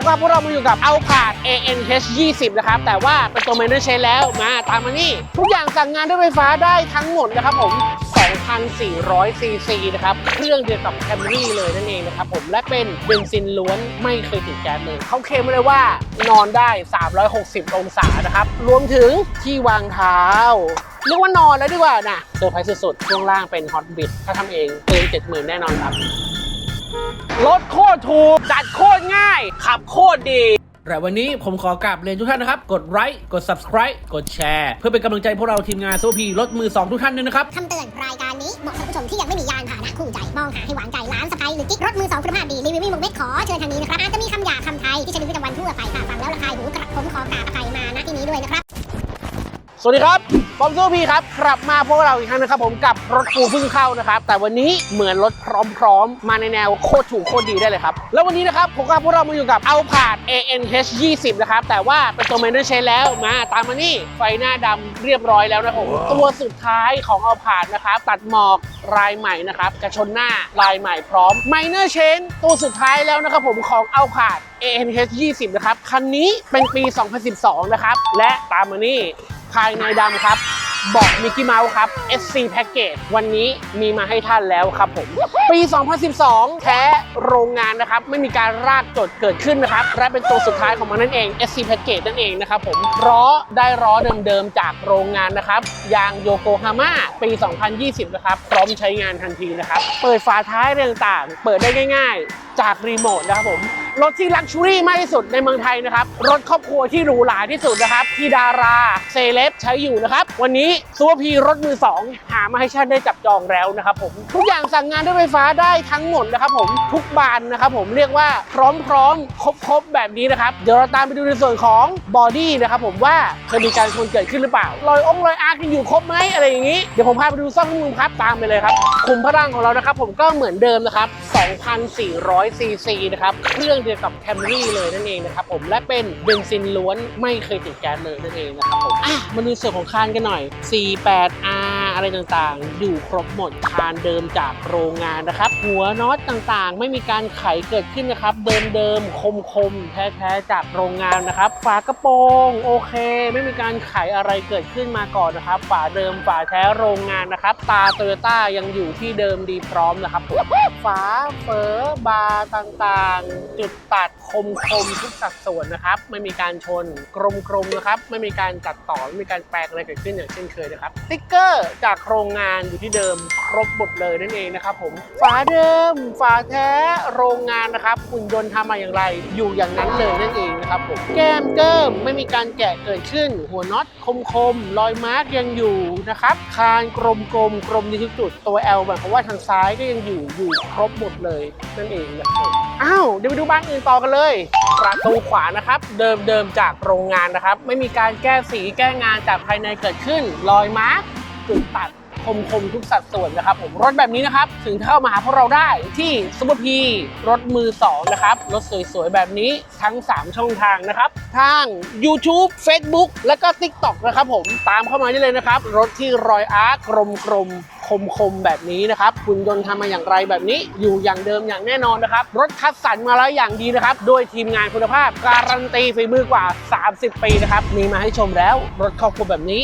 ผมว่าพวกเรามาอยู่กับเอาผาด ANH 20 นะครับ แต่ว่าเป็นตัว Manual Chain แล้วมาตามมานี่ ทุกอย่างสั่งงานด้วยไฟฟ้าได้ทั้งหมดนะครับผม 2,400 ซีซีนะครับ เครื่องเดียวกับ Camry เลยนั่นเองนะครับผม และเป็นเบนซินล้วนไม่เคยติดแก๊สเลย เขาเคลมมาเลยว่านอนได้ 360 องศานะครับ รวมถึงที่วางเท้าเรียกว่านอนแล้วดีกว่านะเซอร์ไพรส์สุดๆช่วงล่างเป็นฮอตบิ t ถ้าทำเองเกิน70,000 แน่นอนครับ รถโคตรถูก จัดโคตรง่าย ขับโคตรดีแต่วันนี้ผมขอกราบเรียนทุกท่านนะครับ กดไลค์กด subscribe กดแชร์ เพื่อเป็นกำลังใจพวกเราทีมงานโซพีรถมือ 2 ทุกท่านด้วยนะครับ คำเตือนรายการนี้เหมาะสำหรับผู้ชมที่ยังไม่มียานพาหนะคู่ใจ มองหาให้หวานใจร้านสไปหรือกิ๊กรถมือสองคุณภาพดีรีวิวไม่มุกเม็ดขอเชิญทางนี้นะครับอาจจะมีคำหยาบคำไทยที่ใช้ในชีวิตประจำวันทั่วไปค่ะฟังแล้วระคายหูกระผมขอกราบอภัยมาณที่นี้ด้วยนะครับ สวัสดีครับบอมซูพีครับกลับมาพวกเราอีกครั้งนะครับผมกับรถกูเพิ่งเข้านะครับ แต่วันนี้เหมือนรถพร้อมๆ มาในแนวโคตรถูกโคตรดีได้เลยครับ แล้ววันนี้นะครับผมกับพวกเรามาอยู่กับเอาผาด ANH 20 นะครับ แต่ว่าเป็นตัว Manual Chain แล้วมาตามมานี่ไฟหน้าดำเรียบร้อยแล้วนะครับผมตัวสุดท้ายของเอาผาดนะครับ ตัดหมอกลายใหม่นะครับกระชนหน้าลายใหม่พร้อม Minor Chain ตัวสุดท้ายแล้วนะครับผมของเอาผาด ANH 20 นะครับคันนี้เป็นปี 2012 นะครับและตามมานี่ ภายในดำครับบอกมิกกี้เมาส์ครับ SC Package วันนี้มีมาให้ท่านแล้วครับผม ปี 2012 แท้โรงงานนะครับ ไม่มีการรากจดเกิดขึ้นนะครับ และเป็นตัวสุดท้ายของมันนั่นเอง SC Package นั่นเองนะครับผมล้อได้ล้อเดิมๆ จากโรงงานนะครับ ยางโยโกฮาม่าปี 2020 นะครับ พร้อมใช้งานทันทีนะครับ เปิดฝาท้ายต่างๆ เปิดได้ง่าย ๆ จากรีโมทนะครับผม รถที่ลักชัวรี่มากที่สุดในเมืองไทยนะครับ รถครอบครัวที่หรูหราที่สุดนะครับ ที่ดาราเซเลบใช้อยู่นะครับ วันนี้ซูเปอร์พีรถมือ 2 หามาให้ท่านได้จับจองแล้วนะครับผม ทุกอย่างสั่งงานด้วยไฟฟ้าได้ทั้งหมดนะครับผมทุกบานนะครับผมเรียกว่าพร้อมๆครบๆแบบนี้นะครับเดี๋ยวเราตามไปดูในส่วนของบอดี้นะครับผมว่าเคยมีการชนเกิดขึ้นหรือเปล่ารอยองรอยอาร์คยังอยู่ครบไหมอะไรอย่างนี้เดี๋ยวผมพาไปดูซ่อมข้อมูลครับตามไปเลยครับคุมพลังของเรานะครับผมก็เหมือนเดิมนะครับ 2,400ซีซีนะครับ เครื่องเดียวกับ Camry เลยนั่นเองนะครับผม และเป็นเบนซินล้วนไม่เคยติดแก๊สเลยนั่นเองนะครับผม อะ มาดูส่วนของคานกันหน่อย 48R อะไรต่างๆ อยู่ครบหมดคานเดิมจากโรงงานนะครับ หัวน็อตต่างๆ ไม่มีการไขเกิดขึ้นนะครับ เดิมๆคมๆแท้ๆจากโรงงานนะครับ ฝากระโปรงโอเค ไม่มีการไขอะไรเกิดขึ้นมาก่อนนะครับ ฝาเดิมฝาแท้โรงงานนะครับ ตาโตโยต้ายังอยู่ที่เดิมดีพร้อมนะครับฝาเฟอบาร์ต่างๆ จุดตัดคมๆทุกสัดส่วนนะครับ ไม่มีการชนกลมๆนะครับ ไม่มีการตัดต่อไม่มีการแปลงอะไรเกิดขึ้นอย่างเช่นเคยนะครับสติ๊กเกอร์จากากโรงงานอยู่ที่เดิมครบหมดเลยนั่นเองนะครับผมฝาเดิมฝาแท้โรงงานนะครับหุ่นยนต์ทำมาอย่างไร อยู่อย่างนั้นเลยนั่นเองนะครับผมแก้มเกิมไม่มีการแกะเกิดขึ้น หัวน็อตคมๆรอยมาร์กยังอยู่นะครับคานกลมๆกลมดีทุกจุดตัว L หมายความว่าทางซ้ายก็ยังอยู่อยู่ครบหมดเลยนั่นเองนะครับอ้าวเดี๋ยวไปดูบ้านอื่นต่อกันเลย ประตูขวานะครับ เดิมเดิมๆจากโรงงานนะครับ ไม่มีการแก้สีแก้งานจากภายในเกิดขึ้น รอยมาร์ก จุดตัดคมคมทุกสัดส่วนนะครับผมรถแบบนี้นะครับ ถึงเข้ามาหาพวกเราได้ที่ซุปเปอร์พีรถมือ 2 นะครับ รถสวยๆ แบบนี้ทั้ง 3 ช่องทางนะครับ ทาง YouTube Facebook และก็ TikTok นะครับผมตามเข้ามาได้เลยนะครับ รถที่รอยอาร์คกลมๆคมแบบนี้นะครับคุณยนต์ทำมาอย่างไรแบบนี้ อยู่อย่างเดิมอย่างแน่นอนนะครับ รถคัดสรรมาแล้วอย่างดีนะครับ โดยทีมงานคุณภาพ การันตีฝีมือกว่า 30 ปีนะครับ มีมาให้ชมแล้ว รถครอบครัวแบบนี้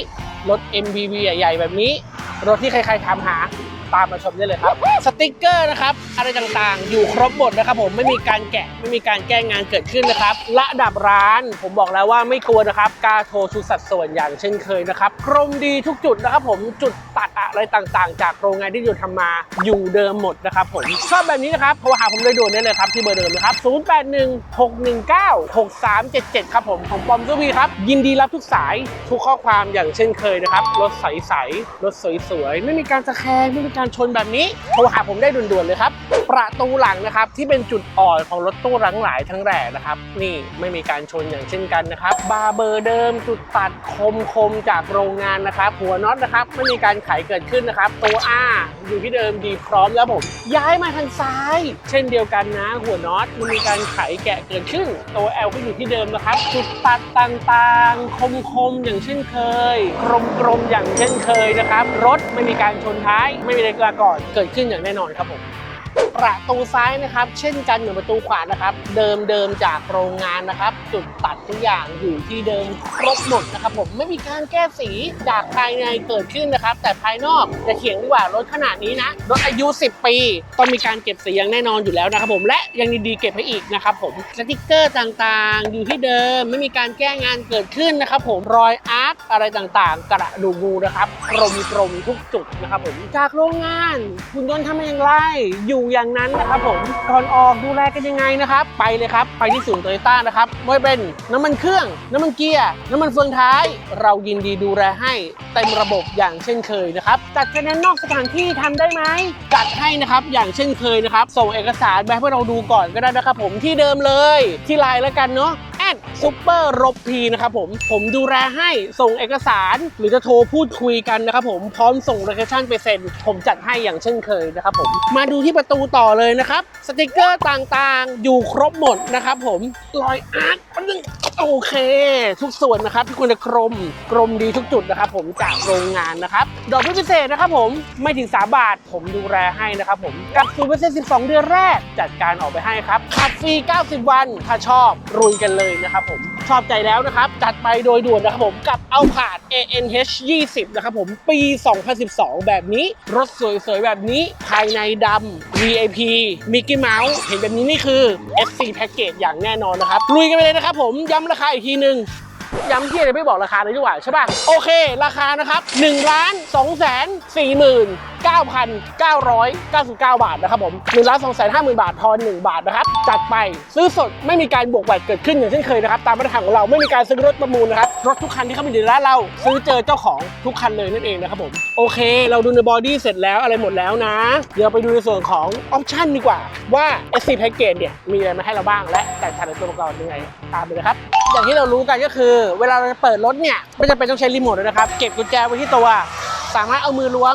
รถ MPV ใหญ่ๆแบบนี้ รถที่ใครๆถามหา ตามมาชมได้เลยครับ สติกเกอร์นะครับอะไรต่างๆ อยู่ครบหมดนะครับผมไม่มีการแกะไม่มีการแก้งานเกิดขึ้นนะครับระดับร้าน ผมบอกแล้วว่าไม่กลัวนะครับกล้าโทรชุดสัดส่วนอย่างเช่นเคยนะครับกรมดีทุกจุดนะครับผมจุดตัดอะไรต่างๆ จากโรงงานที่อยู่ทำมาอยู่เดิมหมดนะครับผมชอบแบบนี้นะครับโทรหาผมโดยด่วนได้เลยครับที่เบอร์เดิมนะครับ 0816196377 ครับผมของปอมซูบีครับ ยินดีรับทุกสายทุกข้อความอย่างเช่นเคยนะครับรถใสๆรถสวยๆไม่มีการตะแคงไม่มีการชนแบบนี้โทรหาผมได้ด่วนๆเลยครับ ประตูหลังนะครับ ที่เป็นจุดอ่อนของรถตู้หลังหลายทั้งแหล่นะครับ นี่ไม่มีการชนอย่างเช่นกันนะครับ บาร์เบอร์เดิมจุดตัดคมคมๆจากโรงงานนะครับ หัวน็อตนะครับไม่มีการไขเกิดขึ้นนะครับ ตัว R อยู่ที่เดิมดีพร้อมแล้วผม ย้ายมาทางซ้าย เช่นเดียวกันนะ หัวน็อตมันมีการไขแกะเกิดขึ้น ตัว L ก็อยู่ที่เดิมนะครับ จุดตัดต่างๆ คมๆอย่างเช่นเคยกลมๆอย่างเช่นเคยนะครับ รถไม่มีการชนท้ายไม่มีอะไรเกิดก่อนเกิดขึ้นอย่างแน่นอนครับผม ประตูซ้ายนะครับ เช่นกันเหมือนประตูขวานะครับ เดิมเดิมจากโรงงานนะครับ จุดตัดทุกอย่างอยู่ที่เดิมครบหมดนะครับ ผมไม่มีการแก้สีจากภายในเกิดขึ้นนะครับ แต่ภายนอกจะเถียงดีกว่ารถขนาดนี้นะรถอายุ 10 ปีต้องมีการเก็บสีอย่างแน่นอนอยู่แล้วนะครับ ผมและยังดีๆเก็บให้อีกนะครับ ผมสติกเกอร์ต่างๆ อยู่ที่เดิมไม่มีการแก้งานเกิดขึ้นนะครับ ผมรอยอาร์ตอะไรต่างๆ กระดูกงูนะครับกรมกรมๆทุกจุดนะครับ ผมจากโรงงานคุณยนต์ทำอย่างไรอยู่อย่างนั้นนะครับผมก่อนออกดูแลกันยังไงนะครับ ไปเลยครับ ไปที่ศูนย์โตโยต้านะครับไม่ว่าเป็นน้ำมันเครื่อง น้ำมันเกียร์น้ำมันเฟืองท้าย เรายินดีดูแลให้เต็มระบบอย่างเช่นเคยนะครับจัดกันนั้นนอกสถานที่ทำได้ไหมจัดให้นะครับอย่างเช่นเคยนะครับส่งเอกสารไปให้เราดูก่อนก็ได้นะครับผมที่เดิมเลย ที่ไลน์แล้วกันเนาะ ดซูเปอร์รบพีนะครับผม ผมดูแลให้ส่งเอกสาร หรือจะโทรพูดคุยกันนะครับผมพร้อมส่งโลเคชั่นไปเซ็น ผมจัดให้อย่างเช่นเคยนะครับผม มาดูที่ประตูต่อเลยนะครับ สติกเกอร์ต่างๆ อยู่ครบหมดนะครับผมรอยอาร์ต อันนึงโอเค ทุกส่วนนะครับที่ควรจะกรมกรมดีทุกจุดนะครับ ผมจากโรงงานนะครับ ดอกเบี้ยพิเศษนะครับ ผมไม่ถึง3บาทผมดูแลให้นะครับผมกับ0%เ12เดือนแรกจัดการออกไปให้ครับขับฟรี 90 วันถ้าชอบรุยกันเลยนะครับผมชอบใจแล้วนะครับจัดไปโดยด่วนนะครับผมกับเอาผาด ANH 20นะครับผมปี 2012 แบบนี้ รถสวยๆ แบบนี้ภายในดำ VIP Mickey Mouse เห็นแบบนี้นี่คือ FC Package อย่างแน่นอนนะครับลุยกันไปเลยนะครับผมย้ำราคาอีกทีหนึ่งย้ำที่อะไรไม่บอกราคาเลยดีกว่าใช่ป่ะโอเค ราคานะครับ1ล้าน2แสน4หมื่น 9,999 บาทนะครับผม1ล้าน2แสน5หมื่นบาททอน1บาทนะครับจัดไปซื้อสดไม่มีการบวกแวดเกิดขึ้นอย่างเช่นเคยนะครับตามมาตรฐานของเราไม่มีการซื้อรถประมูลนะครับรถทุกคันที่เข้ามาอยู่ในร้านเรา ซื้อเจอเจ้าของทุกคันเลยนั่นเองนะครับผมโอเค เราดูในบอดี้เสร็จแล้วอะไรหมดแล้วนะ เดี๋ยวไปดูในส่วนของออปชั่นดีกว่าว่า SC Package เนี่ยมีอะไรมาให้เราบ้างและแตกต่างในตัวประกอบยังไงตามไปเลยครับอย่างที่เรารู้กันก็คือ เวลาเราจะเปิดรถเนี่ยไม่จำเป็นต้องใช้รีโมทด้วยนะครับเก็บกุญแจไว้ที่ตัว สามารถเอามือล้วง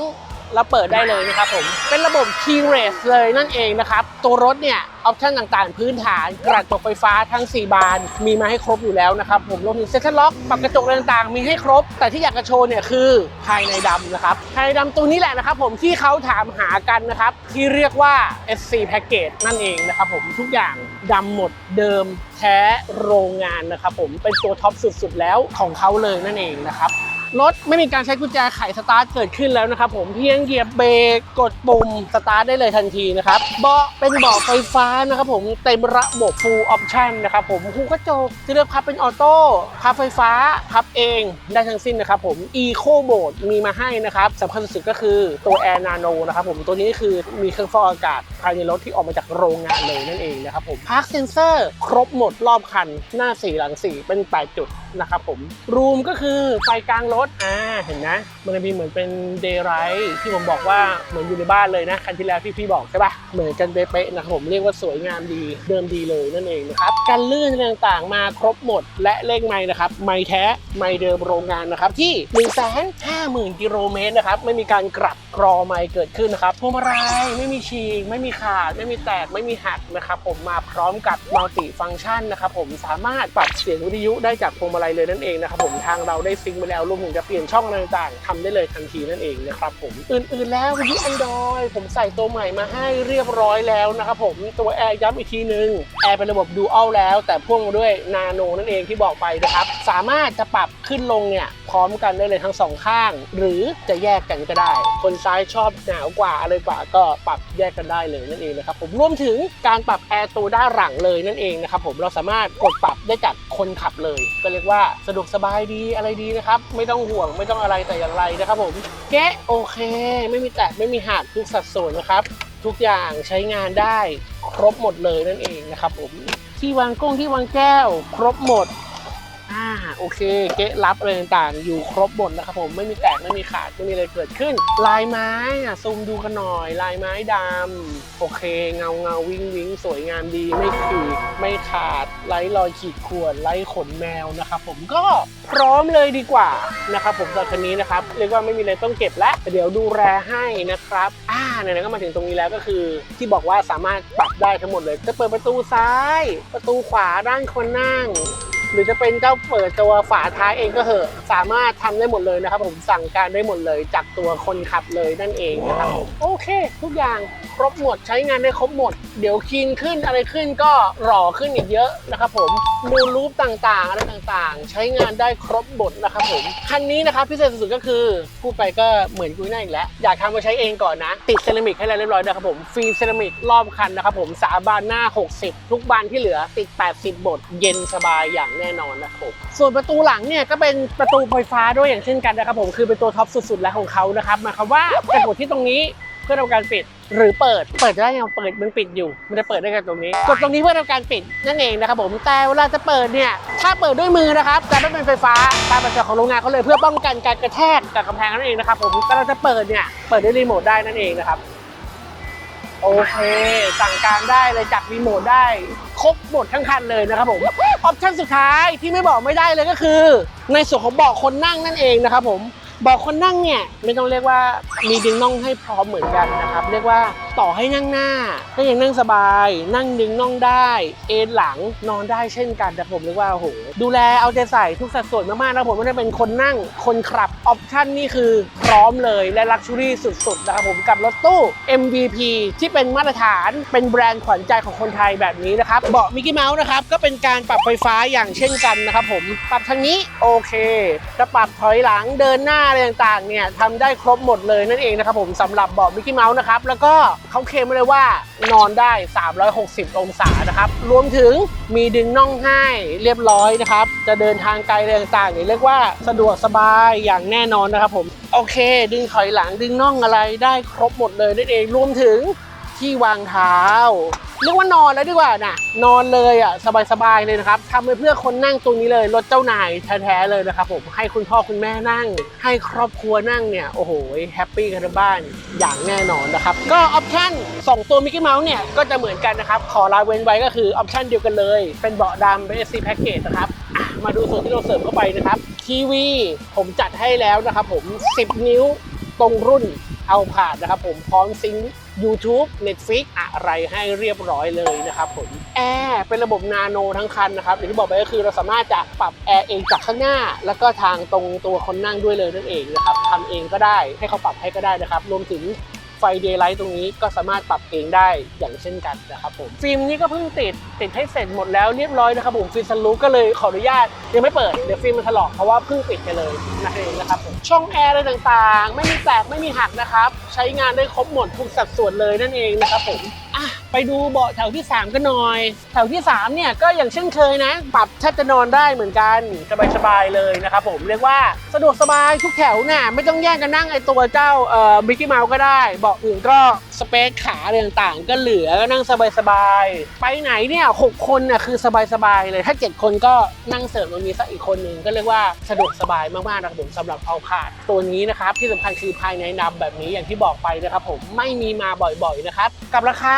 แล้วเปิดได้เลยนะครับผม เป็นระบบ keyless เลยนั่นเองนะครับ ตัวรถเนี่ยออปชั่นต่างๆ พื้นฐาน กระจกไฟฟ้าทั้ง 4 บาน มีมาให้ครบอยู่แล้วนะครับผมรวมถึงเซ็นทรัลล็อกปรับกระจกต่างๆ มีให้ครบ แต่ที่อยากจะโชว์เนี่ยคือภายในดำนะครับ ภายในดำตัวนี้แหละนะครับผมที่เขาถามหากันนะครับ ที่เรียกว่า SC Package นั่นเองนะครับผมทุกอย่างดำหมดเดิมแท้โรงงานนะครับผมเป็นตัวท็อปสุดๆแล้วของเขาเลยนั่นเองนะครับ รถไม่มีการใช้กุญแจไขสตาร์ทเกิดขึ้นแล้วนะครับผมเพียงเหยียบเบรกกดปุ่มสตาร์ทได้เลยทันทีนะครับเบาะเป็นเบาะไฟฟ้านะครับผมเต็มระบบ full option นะครับผมหูกระจกที่เลือกพับเป็นออโต้พับไฟฟ้าพับเองได้ทั้งสิ้นนะครับผม Eco Mode มีมาให้นะครับสำคัญสุดก็คือตัว Air Nano นนะครับผมตัวนี้คือมีเครื่องฟอกอากาศภายในรถที่ออกมาจากโรงงานเลยนั่นเองนะครับผม Park Sensor ครบหมดรอบคันหน้า4หลัง4เป็น 8 จุด นะครับผมรูมก็คือไฟกลางรถอ่าเห็นนะมันจะมีเหมือนเป็นเดย์ไรท์ที่ผมบอกว่าเหมือนอยู่ในบ้านเลยนะ คันที่แล้วที่พี่บอกใช่ปะเหมือนกันเป๊ะๆนะครับผมเรียกว่าสวยงามดีเดิมดีเลยนั่นเองนะครับการลื่นอะไรต่างๆ มาครบหมดและเลขไม้นะครับไม้แท้ไม้เดิมโรงงานนะครับที่1 5 0 0 0 0กิโลเมตรนะครับไม่มีการกลับกรอไม้เกิดขึ้นนะครับพวงมาลัยไม่มีฉีกไม่มีขาดไม่มีแตกไม่มีหักนะครับผมมาพร้อมกับมัลติฟังก์ชันนะครับผมสามารถปรับเสียงวิทยุได้จากพวงมาลัยเลยนั่นเองนะครับผมทางเราได้ซิงไปแล้วรวมถึงจะเปลี่ยนช่องต่างๆทำได้เลยทันทีนั่นเองนะครับผมอื่นๆแล้ววิทยุ Android ผมใส่ตัวใหม่มาให้เรียบร้อยแล้วนะครับผมตัวแอร์ย้ำอีกทีนึงแอร์เป็นระบบ Dual แล้วแต่พ่วงมาด้วยนาโนนั่นเองที่บอกไปนะครับสามารถจะปรับขึ้นลงเนี่ยพร้อมกันได้เลยทั้งสองข้าง หรือจะแยกกันก็ได้ คนซ้ายชอบหนาวกว่าอะไรกว่าก็ปรับแยกกันได้เลยนั่นเองนะครับผมรวมถึงการปรับแอร์ตัวด้านหลังเลยนั่นเองนะครับผมเราสามารถกดปรับได้จากคนขับเลยก็เรียกว่าสะดวกสบายดีอะไรดีนะครับ ไม่ต้องห่วงไม่ต้องอะไรแต่อย่างไรนะครับผมแกะโอเค ไม่มีแตกไม่มีหักทุกสัดส่วนนะครับ ทุกอย่างใช้งานได้ครบหมดเลยนั่นเองนะครับผมที่วางก้งที่วางแก้ว ครบหมด โอเค เกะรับอะไรต่างๆ อยู่ครบหมดนะครับผมไม่มีแตกไม่มีขาดไม่มีอะไรเกิดขึ้น ลายไม้อะซูมดูกันหน่อย ลายไม้ดำโอเค เงาเงาวิงวิงสวยงามดีไม่ขีดไม่ขาดไร้รอยขีดข่วนไร้ขนแมวนะครับผมก็พร้อมเลยดีกว่านะครับผมสำหรับคันนี้นะครับเรียกว่าไม่มีอะไรต้องเก็บแล้วเดี๋ยวดูแลให้นะครับอ่าไหนๆก็มาถึงตรงนี้แล้วก็คือ ที่บอกว่าสามารถปรับได้ทั้งหมดเลยจะเปิดประตูซ้าย ประตูขวาด้านคนนั่ง หรือจะเป็นเจ้าเปิดตัวฝาท้ายเองก็เหอะ สามารถทำได้หมดเลยนะครับผมสั่งการได้หมดเลยจากตัวคนขับเลยนั่นเองนะครับผมโอเค ทุกอย่างครบหมดใช้งานได้ครบหมด เดี๋ยวคีนขึ้นอะไรขึ้นก็หล่อขึ้นอีกเยอะนะครับผมดูรูปต่างๆ อะไรต่างๆ ใช้งานได้ครบหมดนะครับผมคันนี้นะครับพิเศษสุดๆก็คือพูดไปก็เหมือนกุยหน้าอีกแล้ว อยากทำมาใช้เองก่อนนะ ติดเซรามิกให้แล้วเรียบร้อยนะครับผมฟรีเซรามิกรอบคันนะครับผมสาบานหน้า 60 ทุกบานที่เหลือติด 80 บท เย็นสบายอย่างแน่นอนนะครับ ส่วนประตูหลังเนี่ยก็เป็นประตูไฟฟ้าด้วยอย่างเช่นกันนะครับผมคือเป็นตัวท็อปสุดๆแล้วของเขานะครับหมายความว่าจะกดที่ตรงนี้เพื่อทำการปิดหรือเปิด เปิดได้ยังเปิดมันปิดอยู่ มันจะเปิดได้กันตรงนี้ กดตรงนี้เพื่อทำการปิดนั่นเองนะครับผม แต่เวลาจะเปิดเนี่ย ถ้าเปิดด้วยมือนะครับจะไม่เป็นไฟฟ้า ตามประจัของโรงงานเขาเลยเพื่อป้องกันการกระแทกกับกำแพงนั่นเองนะครับผมแต่เราจะเปิดเนี่ย เปิดด้วยรีโมทได้นั่นเองนะครับ โอเค สั่งการได้เลยจับรีโมทได้ ครบหมดทั้งคันเลยนะครับผม ออปชั่นสุดท้ายที่ไม่บอกไม่ได้เลยก็คือ ในส่วนของเบาะคนนั่งนั่นเองนะครับผมเบาะคนนั่งเนี่ยไม่ต้องเรียกว่ามีดึงน่องให้พร้อมเหมือนกันนะครับ เรียกว่าต่อให้นั่งหน้าก็ยังนั่งสบาย นั่งดึงน่องได้ เอนหลังนอนได้เช่นกันแต่ผมเรียกว่าโอ้โหดูแลเอาใจใส่ทุกสัดส่วนมากๆนะผมไม่ได้เป็นคนนั่งคนขับออปชั่นนี่คือพร้อมเลยและลักชัวรี่สุดๆนะครับผมกับรถตู้ MVP ที่เป็นมาตรฐานเป็นแบรนด์ขวัญใจของคนไทยแบบนี้นะครับเบาะมิกกี้เมาส์นะครับก็เป็นการปรับไฟฟ้าอย่างเช่นกันนะครับผมปรับทางนี้โอเคจะปรับถอยหลังเดินหน้าอะไรต่างๆเนี่ยทำได้ครบหมดเลยนั่นเองนะครับผมสำหรับเบาะมิกกี้เมาส์นะครับแล้วก็เขาเคลมเลยว่านอนได้ 360 องศานะครับ รวมถึงมีดึงน่องให้เรียบร้อยนะครับ จะเดินทางไกลอะไรต่างๆเนี่ยเรียกว่าสะดวกสบายอย่างแน่นอนนะครับผม โอเค ดึงถอยหลังดึงน่องอะไรได้ครบหมดเลยนั่นเอง รวมถึง ที่วางเท้าเรียกว่านอนแล้วดีกว่านะนอนเลยอะสบายๆเลยนะครับทำไปเพื่อคนนั่งตรงนี้เลยรถเจ้านายแท้ๆเลยนะครับผมให้คุณพ่อคุณแม่นั่ง ให้ครอบครัวนั่งเนี่ยโอ้โหแฮปปี้กันทั้งบ้านอย่างแน่นอนนะครับก็ออปชั่น2 ตัวมิกกี้เมาส์เนี่ยก็จะเหมือนกันนะครับขอลาเว้นไว้ก็คือออปชั่นเดียวกันเลย เป็นเบาะดำเป็น SC Package นะครับมาดูส่วนที่เราเสริมเข้าไปนะครับทีวีผมจัดให้แล้วนะครับผม 10 นิ้วตรงรุ่น เอาผ่านนะครับผมพร้อมซิงค์ YouTube Netflix อะไรให้เรียบร้อยเลยนะครับผมแอร์เป็นระบบนาโนทั้งคันนะครับอย่างที่บอกไปก็คือเราสามารถจะปรับแอร์เองจากข้างหน้า แล้วก็ทางตรงตัวคนนั่งด้วยเลยนั่นเองนะครับทำเองก็ได้ให้เขาปรับให้ก็ได้นะครับรวมถึง ไฟเดย์ไลท์ตรงนี้ก็สามารถปรับเองได้อย่างเช่นกันนะครับผมฟิล์มนี้ก็เพิ่งติดติดให้เสร็จหมดแล้วเรียบร้อยนะครับผมฟิล์มสลูก็เลยขออนุญาตยังไม่เปิดเดี๋ยวฟิล์มมันถลอกเพราะว่าเพิ่งปิดไปเลยนั่นเองนะครับผมช่องแอร์อะไรต่างๆ ไม่มีแตกไม่มีหักนะครับ ใช้งานได้ครบหมดทุกสัดส่วนเลยนั่นเองนะครับผมอะ ไปดูเบาะแถวที่ 3 กันหน่อย แถวที่ 3 เนี่ยก็อย่างเช่นเคยนะ ปรับแทบจะนอนได้เหมือนกันสบายๆเลยนะครับผมเรียกว่าสะดวกสบายทุกแถวน่ะไม่ต้องแย่งกันนั่งไอตัวเจ้าเอ่อมิกกี้เมาส์ก็ได้เบาะอื่นก็สเปซขาอะไรต่างๆ ก็เหลือก็นั่งสบายๆไปไหนเนี่ยหกคนน่ะคือสบายๆเลยถ้า 7 คนก็นั่งเสริมตรงนี้สักอีกคนหนึ่งก็เรียกว่าสะดวกสบายมากๆนะครับผมสำหรับเอาผาดตัวนี้นะครับที่สำคัญคือภายในดำแบบนี้อย่างที่บอกไปนะครับผมไม่มีมาบ่อยๆนะครับกับราคา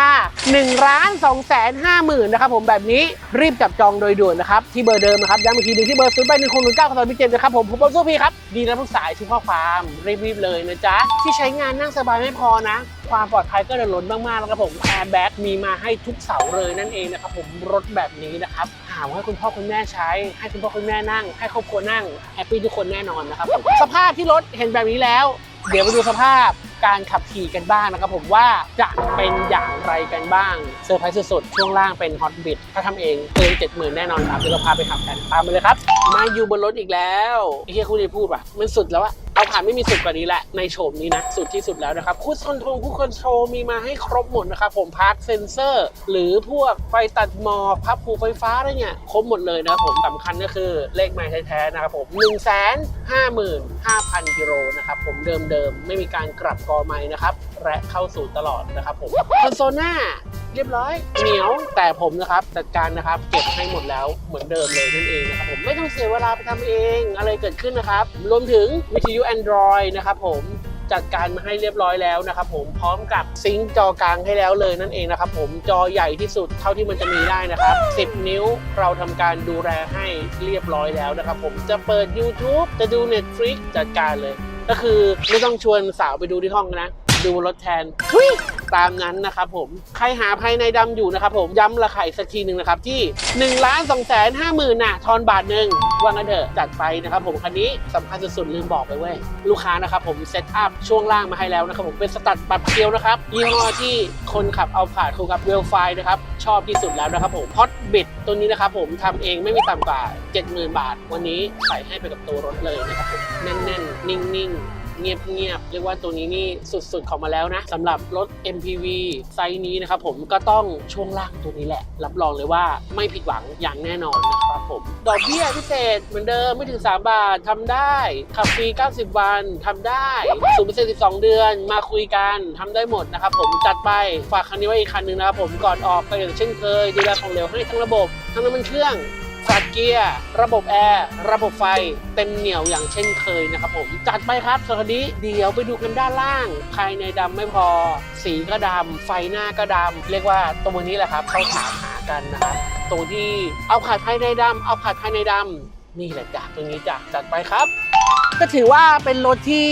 1ล้าน2แสน5หมื่นนะครับผมแบบนี้รีบจับจองโดยด่วนนะครับ ที่เบอร์เดิมนะครับย้ำอีกทีหนึงที่เบอร์ศูนย์แปหนึ่งหนึ่งเก้าสองพิเจนะครับผมผมป๊อปสู้พี่ครับ ดีนะทุกสายทุกข้อความรีบๆเลยนะจ๊ะ ที่ใช้งานนั่งสบายไม่พอนะ ความปลอดภัยก็จะล้นมากๆแล้วครับผมแอร์แบ็กมีมาให้ทุกเสาเลยนั่นเองนะครับผมรถแบบนี้นะครับหาว่าให้คุณพ่อคุณแม่ใช้ ให้คุณพ่อคุณแม่นั่ง ให้ครอบครัวนั่งแฮปปี้ทุกคนแน่นอนนะครับผมสภาพที่รถเห็นแบบนี้แล้ว เดี๋ยวไปดูสภาพ การขับขี่กันบ้างนะครับผมว่าจะเป็นอย่างไรกันบ้างเซอร์ไพรส์สุดๆช่วงล่างเป็นฮอตบิดถ้าทำเองเกินเจ็ดหมื่นแน่นอนครับเดี๋ยวเราพาไปขับกันตามไปเลยครับมาอยู่บนรถอีกแล้วไอ้เฮียคุณได้พูดป่ะมันสุดแล้วอะ เอาผ่านไม่มีสุดกว่านี้แหละในโฉมนี้นะ สุดที่สุดแล้วนะครับคูดคอนโทรลคูดคอนโทรลมีมาให้ครบหมดนะครับผมพาร์คเซนเซอร์ หรือพวกไฟตัดหมอกพับผูไฟฟ้าอะไรเนี่ยครบหมดเลยนะผมสำคัญก็คือเลขไม้แท้ๆนะครับผม1 5 5 5 0 0กิโลนะครับผมเดิมๆ ไม่มีการกลับกอไม้นะครับและเข้าสู่ตลอดนะครับผมคอนโซลหน้า เรียบร้อย เหนียวแต่ผมนะครับจัดการนะครับ เก็บให้หมดแล้วเหมือนเดิมเลยนั่นเองนะครับผมไม่ต้องเสียเวลาไปทำเองอะไรเกิดขึ้นนะครับ รวมถึงวิทยุ Android นะครับผมจัดการมาให้เรียบร้อยแล้วนะครับผมพร้อมกับซิงค์จอกลางให้แล้วเลยนั่นเองนะครับผมจอใหญ่ที่สุดเท่าที่มันจะมีได้นะครับ 10 นิ้วเราทำการดูแลให้เรียบร้อยแล้วนะครับผมจะเปิด YouTube จะดู Netflix จัดการเลย ก็คือไม่ต้องชวนสาวไปดูที่ห้องนะ ดูรถแทนตามนั้นนะครับผม ใครหาภายในดำอยู่นะครับผมย้ำราคาอีกสักทีหนึ่งนะครับที่1ล้าน2แสนห้าหมื่นน่ะทอนบาทหนึ่งว่างั้นเถอะจัดไปนะครับผมคันนี้สำคัญสุดๆลืมบอกไปเว้ย ลูกค้านะครับผมเซตอัพช่วงล่างมาให้แล้วนะครับผมเป็นสตัดปรับเกลียวนะครับยี่ห้อที่คนขับเอาผ่านคู่กับเวลไฟนะครับชอบที่สุดแล้วนะครับผมฮอตบิดตัวนี้นะครับผมทำเองไม่มีต่ำกว่า 70,000 บาท วันนี้ใส่ให้ไปกับตัวรถเลยนะครับผมแน่นๆ นิ่งๆ เงียบๆเรียกว่าตัวนี้นี่สุดๆของมาแล้วนะสำหรับรถ MPV ไซส์นี้นะครับผมก็ต้องช่วงล่างตัวนี้แหละ รับรองเลยว่าไม่ผิดหวังอย่างแน่นอนนะครับผมดอกเบี้ยพิเศษเหมือนเดิมไม่ถึง 3 บาททำได้ ขับฟรี 90 วันทำได้ศูนย์เปอร์เซ็นต์12 เดือนมาคุยกันทำได้หมดนะครับผมจัดไปฝากคันนี้ไว้อีกคันหนึ่งนะครับผมก่อนออกก็อย่างเช่นเคยดูแลของเหลวให้ทั้งระบบ ทั้งน้ำมันเครื่อง สัดเกียร์ ระบบแอร์ ระบบไฟ เต็มเหนียวอย่างเช่นเคยนะครับผม จัดไปครับสวัสดีเดี๋ยวไปดูกันด้านล่าง ภายในดำไม่พอ สีก็ดำไฟหน้าก็ดำเรียกว่าตรงนี้แหละครับเขาถามหากันนะครับตัวที่เอาผาดภายในดำเอาผาดภายในดำนี่แหละจ้ะตรงนี้จ้ะจัดไปครับ ก็ถือว่าเป็นรถที่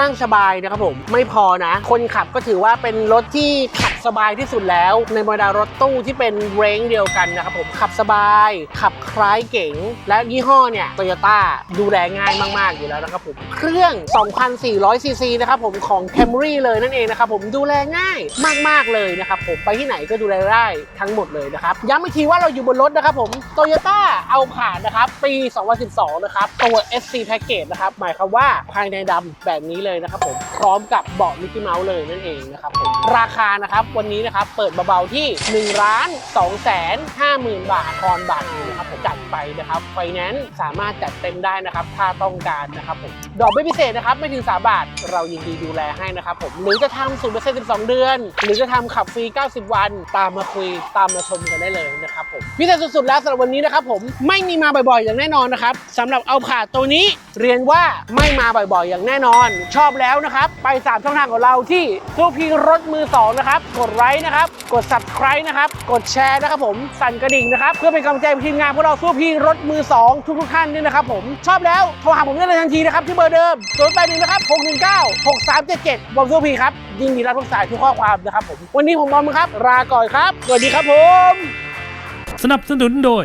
นั่งสบายนะครับผม ไม่พอนะ คนขับก็ถือว่าเป็นรถที่ขับสบายที่สุดแล้ว ในบรรดารถตู้ที่เป็นเรงเดียวกันนะครับผมขับสบาย ขับคล้ายเก๋งและยี่ห้อเนี่ยโตโยต้าดูแลง่ายมาก ๆ อยู่แล้วนะครับผม เครื่อง 2,400ซีซีนะครับผมของ Camry เลยนั่นเองนะครับผมดูแลง่ายมาก ๆ เลยนะครับผมไปที่ไหนก็ดูแลได้ทั้งหมดเลยนะครับย้ำอีกทีว่าเราอยู่บนรถนะครับผมโตโยต้าเอาผ่านนะครับปี 2012 นะครับตัว SC Package นะครับหมายความว่าภายในดำแบบนี้เลยนะครับผมพร้อมกับเบาะมิกกี้เมาส์เลยนั่นเองนะครับผมราคานะครับวันนี้นะครับเปิดเบาๆที่ 1 ล้าน2แสน5หมื่นบาททอนบาทนะครับผมจัดไปนะครับไฟแนนซ์สามารถจัดเต็มได้นะครับถ้าต้องการนะครับผมดอกเบี้ยพิเศษนะครับไม่ถึง3บาทเรายินดีดูแลให้นะครับผมหรือจะทำศูนย์เปอร์เซ็นต์12เดือน หรือจะทำขับฟรี 90 วัน ตามมาคุยตามมาชมกันได้เลยนะครับผมพิเศษสุดๆแล้วสำหรับวันนี้นะครับผมไม่มีมาบ่อยๆ อย่างแน่นอนนะครับสำหรับเอาผ่าตัวนี้เรียนว่าไม่มาบ่อยๆ อย่างแน่นอน ชอบแล้วนะครับ ไป 3 ช่องทางของเราที่ทูพีรถมือ 2 นะครับ กดไลค์นะครับ กด subscribe นะครับ กดแชร์นะครับผม สั่นกระดิ่งนะครับ เพื่อเป็นกำลังใจทีมงานพวกเราทูพีรถมือ 2 ทุกๆท่านด้วยนะครับผม ชอบแล้วโทรหาผมได้เลยทันทีนะครับที่เบอร์เดิม0 8 1นะครับ619 6377บอมทูพีครับยินดีรับทุกสายทุกข้อความนะครับผมวันนี้ผมบอมครับลาก่อนครับสวัสดีครับผม สนับสนุนโดย